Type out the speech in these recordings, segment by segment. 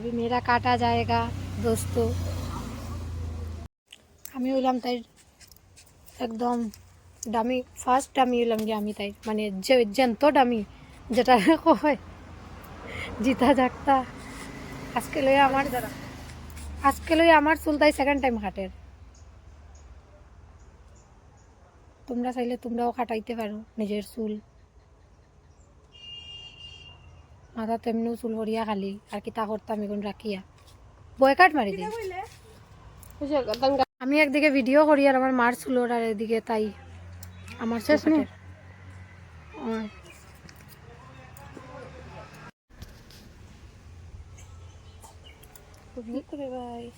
अभी मेरा काटा जाएगा दोस्तों আমি হইলাম তাই একদম দামি ফার্স্ট দামি হইলাম গিয়ে আমি তাই মানে যে জ্যান্ত দামি যেটা কয় জিতা জাগতা আজকে লই আমার আজকে লই আমার চুল তাই সেকেন্ড টাইম কাটের তোমরা চাইলে তোমরাও কাটাইতে পারো নিজের চুল মাথা তেমনিও চুল ভরিয়া খালি আর কিতা করতাম এখন রাখিয়া বয়কাট মারি দিই আমি একদিকে ভিডিও করি আর আমার মার চুলোর আর এদিকে তাই। আমার শেষ নেই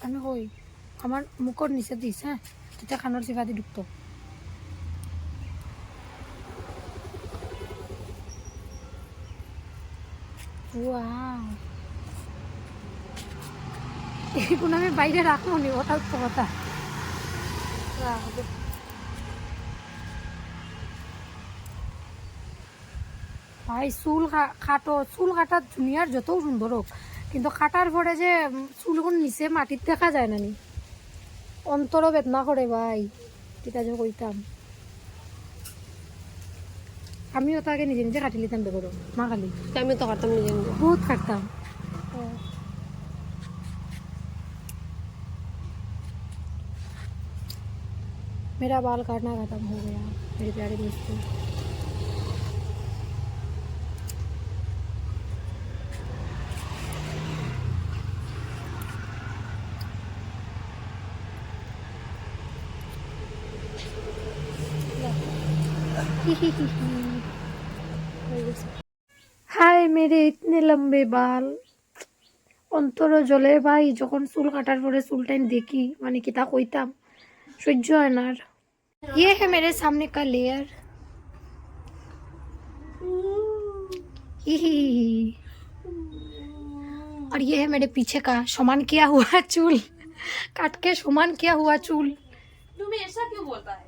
আমি কই আমার মুখর নিচে দিস হ্যাঁ তেতিয়া খানৰ চিভা দি ঢুকতো এগুলো আমি বাইরে রাখব নি ওটাও তো কথা। ভাই, চুল খাটো, চুল কাটা দুনিয়ার যত সুন্দর হোক, কিন্তু কাটার পরে যে চুলগুলো নিচে মাটির দেখা যায় না নি? অন্তরও বেদনা করে ভাই, যেটা যে কইতাম। আমিও তাকে নিজে নিজে কাটি নিতাম বেগরো মা খালি আমি তো করতাম নিজে নিজে बहुत करता हूँ मेरा बाल काटना खत्म हो गया मेरे प्यारे दोस्तों হাই মেরে ইতনে লম্বে বাল অন্তর জলে ভাই যখন চুল কাটার পরে চুলটাই দেখি মানে কি তা কইতাম সহ্য হয় না আর ये है मेरे सामने का लेयर और ये है मेरे पीछे का समान किया हुआ चूल काट के समान किया हुआ चूल তুমি ऐसा क्यों बोलता है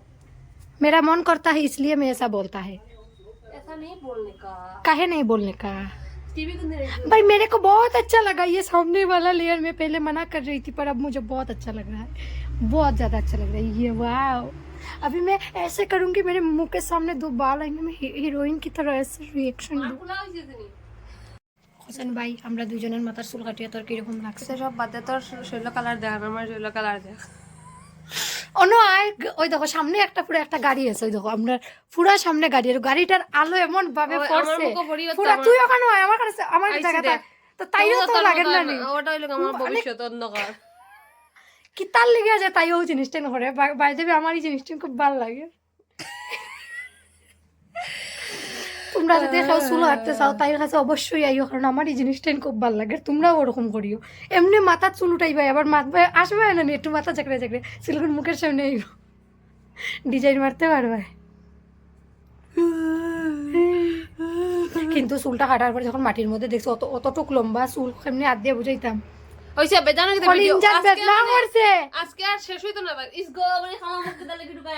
मेरा मन करता है इसलिए मैं ऐसा बोलता है ऐसा नहीं बोलने का काहे नहीं बोलने का टीवी को नहीं भाई मेरे को बहुत अच्छा लगा ये सामने वाला लेयर में पहले मना कर रही थी पर अब मुझे बहुत अच्छा लग रहा है बहुत ज़्यादा अच्छा लग रहा है ये वाह अभी मैं ऐसे करूंगी मेरे मुंह के सामने दो बाल आएंगे मैं ही- हीरोइन की तरह ऐसे रिएक्शन दूँ খোলা হয়েছে তুমি হোসেন ভাই আমরা দুজনের মাথার চুল কাটিয়ে তোর কিরকম লাগছে সব বাদে তোর শৈল কালার দেখ আমার শৈল কালার দেখ অন্য আয় ওই দেখো সামনে একটা পুরো একটা গাড়ি আছে ওই দেখো আমরা পুরো সামনে গাড়ি আর গাড়িটার আলো এমন ভাবে পড়ছে। পুরো। তুই ওখানে আয়, আমার কাছে আমার জায়গাটা তো তাইও তো লাগে না নি। ওটা হইল আমার ভবিষ্যৎ অন্ধকার। কি তার লেগে যে তাইও ও জিনিসটা করে বাইরে আমার এই জিনিসটা খুব ভালো লাগে। তোমরা যদি কেউ চুল হাঁটতে চাও তাইর কাছে অবশ্যই আইও কারণ আমার এই জিনিসটা খুব ভালো লাগে তোমরাও ওরকম করিও। এমনি মাথার চুল উঠাইবা এবার মাথা আসবে না একটু মাথা চাকরে চাকরে সিলকুন মুখের সামনে আইব। ডিজাইন মারতে পারবে। কিন্তু চুলটা কাটার পর যখন মাটির মধ্যে দেখছি অত অতটুক লম্বা চুল এমনি হাত দিয়ে বুঝাইতাম। হইছে বেজানো কিন্তু আজকে বেদনা মানে- আজকে আর শেষ হইতো না ইস গো মানে খাওয়া মুখে দালে কি ঢুকায়